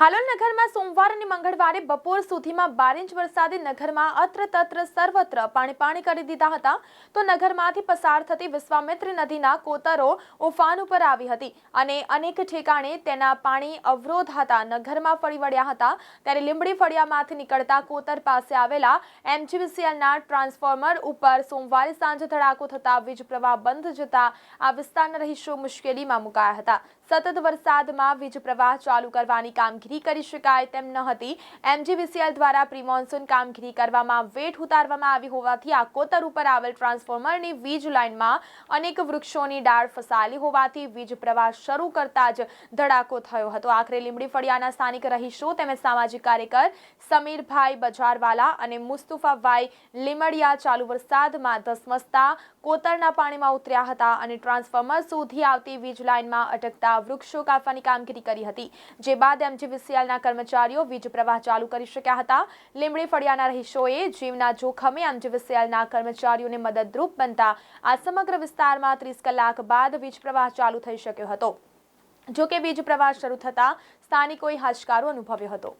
હાલોલ નગરમાં સોમવાર અને મંગળવારે બપોર સુધીમાં બાર ઇંચ વરસાદે નગરમાં અત્ર તત્ર સર્વત્ર પાણી પાણી કરી દીધા હતા. તો નગરમાંથી પસાર થતી વિશ્વામિત્ર નદીના કોતરો ઉફાન ઉપર આવી હતી અને અનેક ઠેકાણે તેના પાણી અવરોધ હતા. નગરમાં ફરી વળ્યા હતા. ત્યારે લીંબડી ફળિયામાંથી નીકળતા કોતર પાસે આવેલા એમજીવીસીએલના ટ્રાન્સફોર્મર ઉપર સોમવારે સાંજે ધડાકો થતા વીજ પ્રવાહ બંધ જતા આ વિસ્તારના રહીશો મુશ્કેલીમાં મુકાયા હતા. સતત વરસાદમાં વીજ પ્રવાહ ચાલુ કરવાની કામગીરી કરી શકાય તેમ ન હતી. એમજીવીસીએલ દ્વારા પ્રિમોન્સૂન કામગીરી કરવામાં વેઠ ઉતારવામાં આવી હોવાથી આ કોતર ઉપર આવેલ ટ્રાન્સફોર્મરની વીજ લાઇનમાં અનેક વૃક્ષોની ડાળ ફસાયેલી હોવાથી વીજ પ્રવાહ શરૂ કરતા જ ધડાકો થયો હતો. આખરે લીમડી ફળિયાના સ્થાનિક રહીશો તેમજ સામાજિક કાર્યકર સમીરભાઈ બજારવાલા અને મુસ્તુફાભાઈ લીમડિયા ચાલુ વરસાદમાં ધસમસતા કોતરના પાણીમાં ઉતર્યા હતા અને ટ્રાન્સફોર્મર સુધી આવતી વીજ લાઇનમાં અટકતા વૃક્ષો કાપવાની કામગીરી કરી હતી. જે બાદ એમજીવીસીએલના કર્મચારીઓ વીજ પ્રવાહ ચાલુ કરી શક્યા હતા. લીમડી ફળિયાના રહીશોએ જીવના જોખમે એમજીવીસીએલના કર્મચારીઓને મદદરૂપ બનતા આ સમગ્ર વિસ્તારમાં ત્રીસ કલાક બાદ વીજ પ્રવાહ ચાલુ થઈ શક્યો હતો. જોકે વીજ પ્રવાહ શરૂ થતાં સ્થાનિકોએ હાશકારો અનુભવ્યો હતો.